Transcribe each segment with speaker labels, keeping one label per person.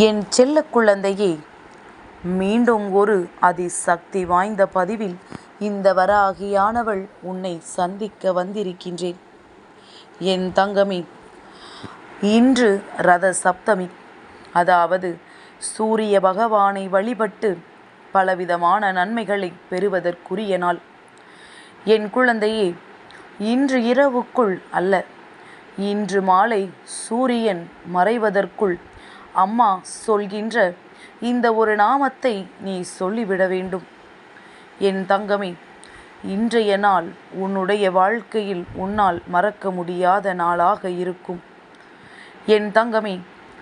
Speaker 1: என் செல்ல குழந்தையே மீண்டும் ஒரு அதிசக்தி வாய்ந்த பதிவில் இந்த வராகியானவள் உன்னை சந்திக்க வந்திருக்கின்றேன். என் தங்கமே இன்று ரத சப்தமி. அதாவது சூரிய பகவானை வழிபட்டு பலவிதமான நன்மைகளை பெறுவதற்குரிய நாள். என் குழந்தையே இன்று இரவுக்குள் அல்ல இன்று மாலை சூரியன் மறைவதற்குள் அம்மா சொல்கின்ற இந்த ஒரு நாமத்தை நீ சொல்லிவிட வேண்டும். என் தங்கமே இன்றைய நாள் உன்னுடைய வாழ்க்கையில் உன்னால் மறக்க முடியாத நாளாக இருக்கும். என் தங்கமே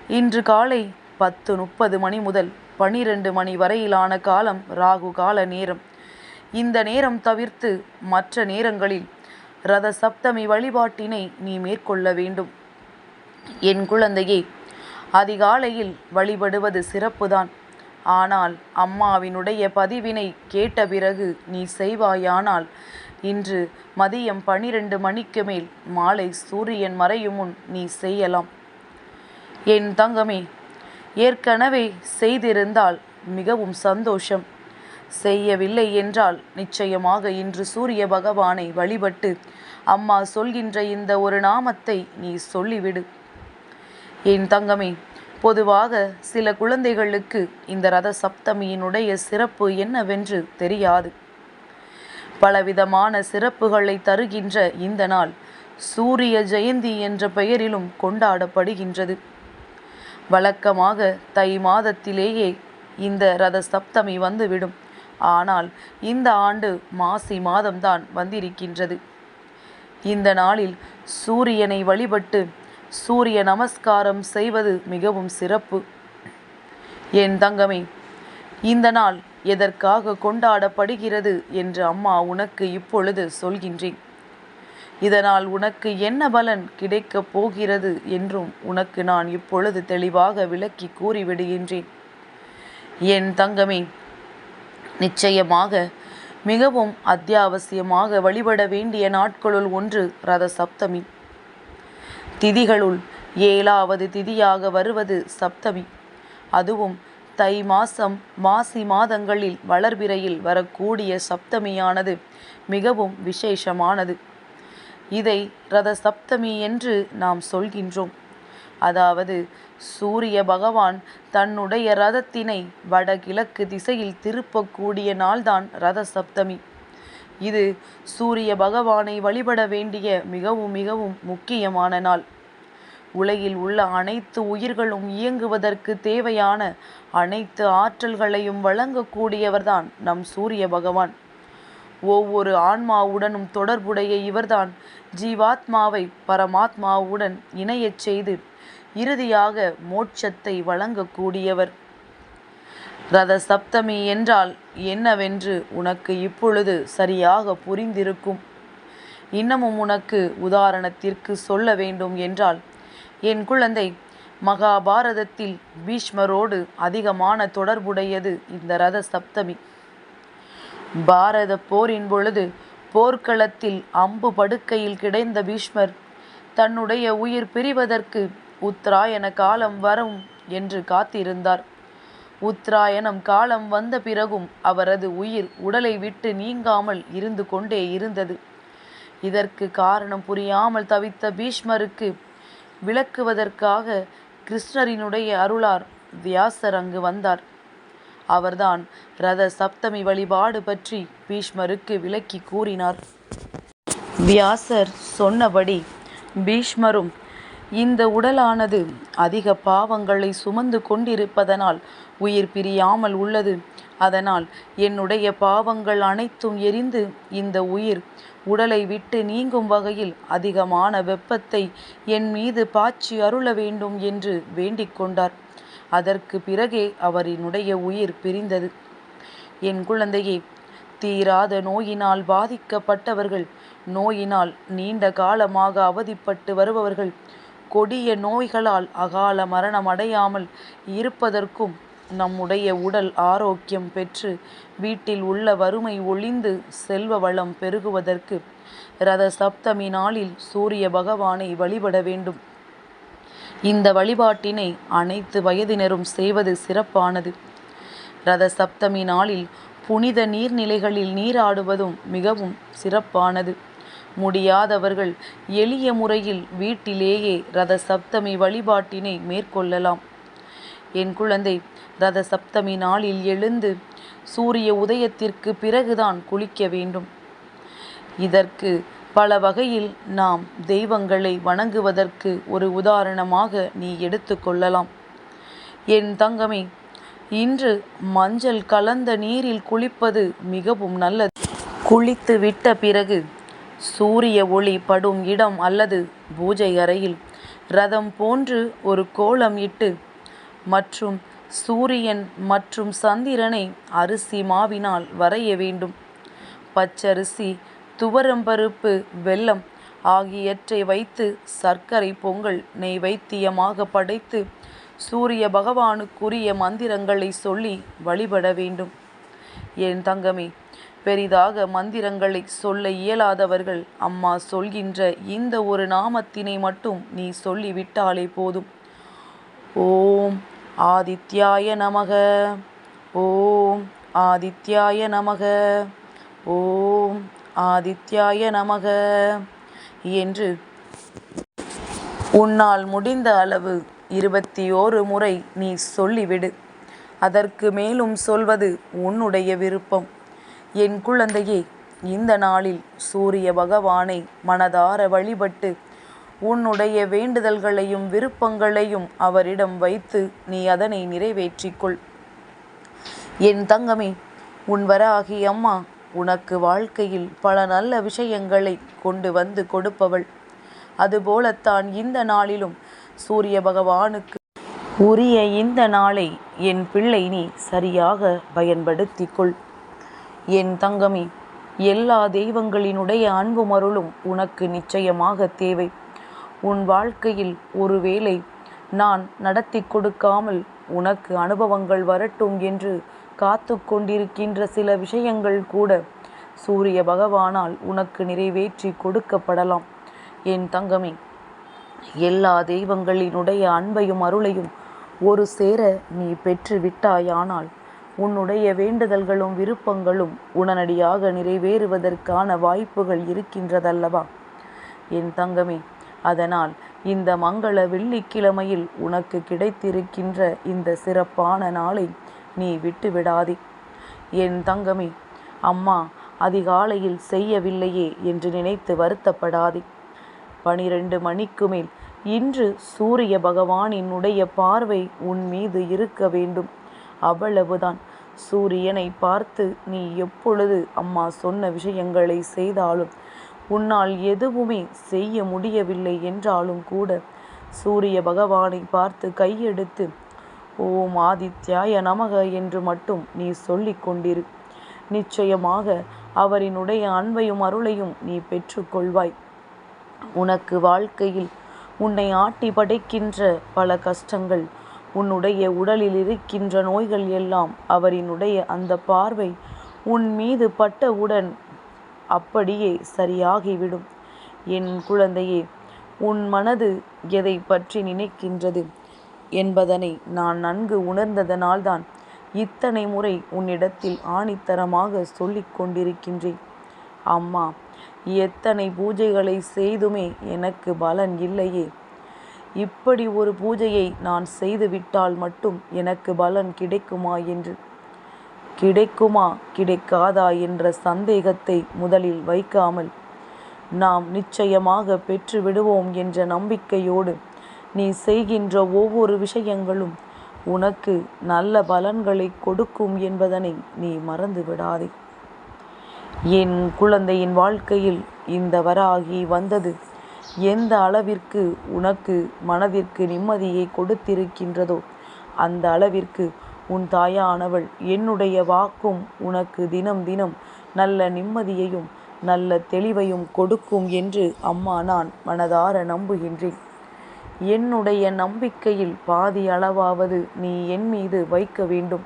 Speaker 1: இன்று காலை பத்து முப்பது மணி முதல் பனிரெண்டு மணி வரையிலான காலம் ராகு கால நேரம். இந்த நேரம் தவிர்த்து மற்ற நேரங்களில் ரத சப்தமி வழிபாட்டினை நீ மேற்கொள்ள வேண்டும். என் குழந்தையே அதிகாலையில் வழிபடுவது சிறப்புதான். ஆனால் அம்மாவினுடைய பதிவினை கேட்ட பிறகு நீ செய்வாயானால் இன்று மதியம் பனிரெண்டு மணிக்கு மேல் மாலை சூரியன் மறையும் முன் நீ செய்யலாம். என் தங்கமே ஏற்கனவே செய்திருந்தால் மிகவும் சந்தோஷம். செய்யவில்லை என்றால் நிச்சயமாக இன்று சூரிய பகவானை வழிபட்டு அம்மா சொல்கின்ற இந்த ஒரு நாமத்தை நீ சொல்லிவிடு. என் தங்கமே பொதுவாக சில குழந்தைகளுக்கு இந்த ரத சப்தமியினுடைய சிறப்பு என்னவென்று தெரியாது. பலவிதமான சிறப்புகளை தருகின்ற இந்த நாள் சூரிய ஜெயந்தி என்ற பெயரிலும் கொண்டாடப்படுகின்றது. வழக்கமாக தை மாதத்திலேயே இந்த ரத சப்தமி வந்துவிடும். ஆனால் இந்த ஆண்டு மாசி மாதம்தான் வந்திருக்கின்றது. இந்த நாளில் சூரியனை வழிபட்டு சூரிய நமஸ்காரம் செய்வது மிகவும் சிறப்பு. என் தங்கமே இந்த நாள் எதற்காக கொண்டாடப்படுகிறது என்று அம்மா உனக்கு இப்பொழுது சொல்கின்றேன். இதனால் உனக்கு என்ன பலன் கிடைக்கப் போகிறது என்றும் உனக்கு நான் இப்பொழுது தெளிவாக விளக்கி கூறிவிடுகின்றேன். என் தங்கமே நிச்சயமாக மிகவும் அத்தியாவசியமாக வழிபட வேண்டிய நாட்களுள் ஒன்று ரத சப்தமி திதிகளுள் ஏழாவது திதியாக வருவது சப்தமி. அதுவும் தை மாசம் மாசி மாதங்களில் வளர்பிறையில் வரக்கூடிய சப்தமியானது மிகவும் விசேஷமானது. இதை ரத சப்தமி என்று நாம் சொல்கின்றோம். அதாவது சூரிய பகவான் தன்னுடைய ரதத்தினை வடகிழக்கு திசையில் திருப்பக்கூடிய நாள்தான் ரத சப்தமி இது சூரிய பகவானை வழிபட வேண்டிய மிகவும் மிகவும் முக்கியமான நாள். உலகில் உள்ள அனைத்து உயிர்களும் இயங்குவதற்கு தேவையான அனைத்து ஆற்றல்களையும் வழங்கக்கூடியவர்தான் நம் சூரிய பகவான். ஒவ்வொரு ஆன்மாவுடனும் தொடர்புடைய இவர்தான் ஜீவாத்மாவை பரமாத்மாவுடன் இணையச் செய்து இறுதியாக மோட்சத்தை வழங்கக்கூடியவர். ரத சப்தமி என்றால் என்னவென்று உனக்கு இப்பொழுது சரியாக புரிந்திருக்கும்? இன்னமும் உனக்கு உதாரணத்திற்கு சொல்ல வேண்டும் என்றால் என் குழந்தை மகாபாரதத்தில் பீஷ்மரோடு அதிகமான தொடர்புடையது இந்த ரத சப்தமி பாரத போரின் பொழுது போர்க்களத்தில் அம்பு படுக்கையில் கிடைந்த பீஷ்மர் தன்னுடைய உயிர் பிரிவதற்கு உத்தராயண காலம் வரும் என்று காத்திருந்தார். உத்தராயணம் காலம் வந்த பிறகும் அவரது உயிர் உடலை விட்டு நீங்காமல் இருந்து கொண்டே இருந்தது. இதற்கு காரணம் புரியாமல் தவித்த பீஷ்மருக்கு விளக்குவதற்காக கிருஷ்ணரினுடைய அருளார் வியாசர் அங்கு வந்தார். அவர்தான் ரத சப்தமி வழிபாடு பற்றி பீஷ்மருக்கு விளக்கி கூறினார். வியாசர் சொன்னபடி பீஷ்மரும் இந்த உடலானது அதிக பாவங்களை சுமந்து கொண்டிருப்பதனால் உயிர் பிரியாமல் உள்ளது. அதனால் என்னுடைய பாவங்கள் அனைத்தும் எரிந்து இந்த உயிர் உடலை விட்டு நீங்கும் வகையில் அதிகமான வெப்பத்தை என் மீது பாய்ச்சி அருள வேண்டும் என்று வேண்டிக் கொண்டார். அதற்கு பிறகே அவரினுடைய உயிர் பிரிந்தது. என் குழந்தையே தீராத நோயினால் பாதிக்கப்பட்டவர்கள் நோயினால் நீண்ட காலமாக அவதிப்பட்டு வருபவர்கள் கொடிய நோய்களால் அகால மரணம் அடையாமல் இருப்பதற்கும் நம்முடைய உடல் ஆரோக்கியம் பெற்று வீட்டில் உள்ள வறுமை ஒளிந்து செல்வ வளம் பெருகுவதற்கு ரத சப்தமி நாளில் சூரிய பகவானை வழிபட வேண்டும். இந்த வழிபாட்டினை அனைத்து வயதினரும் செய்வது சிறப்பானது. ரத சப்தமி நாளில் புனித நீர்நிலைகளில் நீராடுவதும் மிகவும் சிறப்பானது. முடியாதவர்கள் எளிய முறையில் வீட்டிலேயே ரத சப்தமி வழிபாட்டினை மேற்கொள்ளலாம். என் குழந்தை ரத சப்தமி நாளில் எழுந்து சூரிய உதயத்திற்கு பிறகுதான் குளிக்க வேண்டும். இதற்கு பல வகையில் நாம் தெய்வங்களை வணங்குவதற்கு ஒரு உதாரணமாக நீ எடுத்துக்கொள்ளலாம் என் தங்கமே இன்று மஞ்சள் கலந்த நீரில் குளிப்பது மிகவும் நல்லது. குளித்து விட்ட பிறகு சூரிய ஒளி படும் இடம் அல்லது பூஜை அறையில். ரதம் போன்று ஒரு கோலம் இட்டு மற்றும் சூரியன் மற்றும் சந்திரனை அரிசி மாவினால் வரைய வேண்டும். பச்சரிசி துவரம்பருப்பு வெல்லம் ஆகியவற்றை வைத்து சர்க்கரை பொங்கல் நெய்வைத்தியமாக படைத்து சூரிய பகவானுக்குரிய மந்திரங்களை சொல்லி வழிபட வேண்டும். என் தங்கமே பெரிதாக மந்திரங்களை சொல்ல இயலாதவர்கள் அம்மா சொல்கின்ற இந்த ஒரு நாமத்தினை மட்டும் நீ சொல்லிவிட்டாலே போதும். ஓம் ஆதித்யாய நமக. ஓம் ஆதித்யாய நமக. ஓம் ஆதித்யாய நமக. என்று உன்னால் முடிந்த அளவு இருபத்தி ஓரு முறை நீ சொல்லிவிடு. அதற்கு மேலும் சொல்வது உன்னுடைய விருப்பம். என் குழந்தையே இந்த நாளில் சூரிய பகவானை மனதார வழிபட்டு உன்னுடைய வேண்டுதல்களையும் விருப்பங்களையும் அவரிடம் வைத்து நீ அதனை நிறைவேற்றிக்கொள். என் தங்கமே உன் வராகி அம்மா உனக்கு வாழ்க்கையில் பல நல்ல விஷயங்களை கொண்டு வந்து கொடுப்பவள். அதுபோலத்தான் இந்த நாளிலும் சூரிய பகவானுக்கு உரிய இந்த நாளை என் பிள்ளை நீ சரியாக பயன்படுத்திக்கொள். என் தங்கமே எல்லா தெய்வங்களினுடைய அன்பும் அருளும் உனக்கு நிச்சயமாக தேவை. உன் வாழ்க்கையில் ஒருவேளை நான் நடத்தி கொடுக்காமல் உனக்கு அனுபவங்கள் வரட்டும் என்று காத்து கொண்டிருக்கின்ற சில விஷயங்கள் கூட சூரிய பகவானால் உனக்கு நிறைவேற்றி கொடுக்கப்படலாம். என் தங்கமே எல்லா தெய்வங்களினுடைய அன்பையும் அருளையும் ஒரு சேர நீ பெற்று விட்டாயானால் உன்னுடைய வேண்டுதல்களும் விருப்பங்களும் உடனடியாக நிறைவேறுவதற்கான வாய்ப்புகள் இருக்கின்றதல்லவா? என் தங்கமே அதனால் இந்த மங்கள வெள்ளிக்கிழமையில் உனக்கு கிடைத்திருக்கின்ற இந்த சிறப்பான நாளை நீ விட்டு விடாதே என் தங்கமே அம்மா அதிகாலையில் செய்யவில்லையே என்று நினைத்து வருத்தப்படாதே. பனிரெண்டு மணிக்கு மேல் இன்று சூரிய பகவானினுடைய பார்வை உன் மீது இருக்க வேண்டும். அவ்வளவுதான். சூரியனை பார்த்து நீ எப்பொழுது அம்மா சொன்ன விஷயங்களை செய்தாலும் உன்னால் எதுவுமே செய்ய முடியவில்லை என்றாலும் கூட சூரிய பகவானை பார்த்து கையெடுத்து ஓம் ஆதித்யாய நமக என்று மட்டும் நீ சொல்லிக் கொண்டிரு. நிச்சயமாக அவரினுடைய அன்பையும் அருளையும் நீ பெற்றுக்கொள்வாய் உனக்கு வாழ்க்கையில் உன்னை ஆட்டி படைக்கின்ற பல கஷ்டங்கள் உன்னுடைய உடலில் இருக்கின்ற நோய்கள் எல்லாம் அவரினுடைய அந்த பார்வை உன் மீது பட்டவுடன் அப்படியே சரியாகிவிடும். என் குழந்தையே உன் மனது எதை பற்றி நினைக்கின்றது என்பதனை நான் நன்கு உணர்ந்ததனால்தான் இத்தனை முறை உன்னிடத்தில் ஆணித்தரமாக சொல்லிக் கொண்டிருக்கின்றேன். அம்மா எத்தனை பூஜைகளை செய்துமே எனக்கு பலன் இல்லையே. இப்படி ஒரு பூஜையை நான் செய்துவிட்டால் மட்டும் எனக்கு பலன் கிடைக்குமா என்று? கிடைக்குமா கிடைக்காதா என்ற சந்தேகத்தை முதலில் வைக்காமல் நாம் நிச்சயமாக பெற்று விடுவோம் என்ற நம்பிக்கையோடு நீ செய்கின்ற ஒவ்வொரு விஷயங்களும் உனக்கு நல்ல பலன்களை கொடுக்கும் என்பதனை நீ மறந்து விடாதே என் குழந்தையின் வாழ்க்கையில் இந்த வராகி வந்தது எந்த அளவிற்கு உனக்கு மனதிற்கு நிம்மதியை கொடுத்திருக்கின்றதோ அந்த அளவிற்கு உன் தாயானவள் என்னுடைய வாக்கும் உனக்கு தினம் தினம் நல்ல நிம்மதியையும் நல்ல தெளிவையும் கொடுக்கும் என்று அம்மா நான் மனதார நம்புகின்றேன். என்னுடைய நம்பிக்கையில் பாதி அளவாவது நீ என் மீது வைக்க வேண்டும்.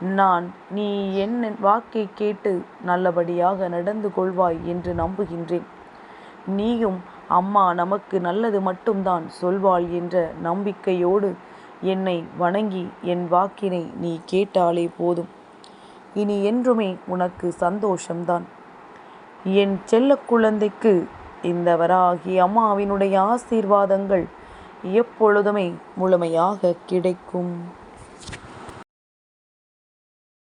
Speaker 1: நான் நீ என் வாக்கை கேட்டு நல்லபடியாக நடந்து கொள்வாய் என்று நம்புகின்றேன். நீயும் அம்மா நமக்கு நல்லது மட்டும்தான் சொல்வாள் என்ற நம்பிக்கையோடு என்னை வணங்கி என் வாக்கினை நீ கேட்டாலே போதும். இனி என்றுமே உனக்கு சந்தோஷம்தான். என் செல்ல குழந்தைக்கு இந்த வராகி அம்மாவினுடைய ஆசீர்வாதங்கள் எப்பொழுதுமே முழுமையாக கிடைக்கும்.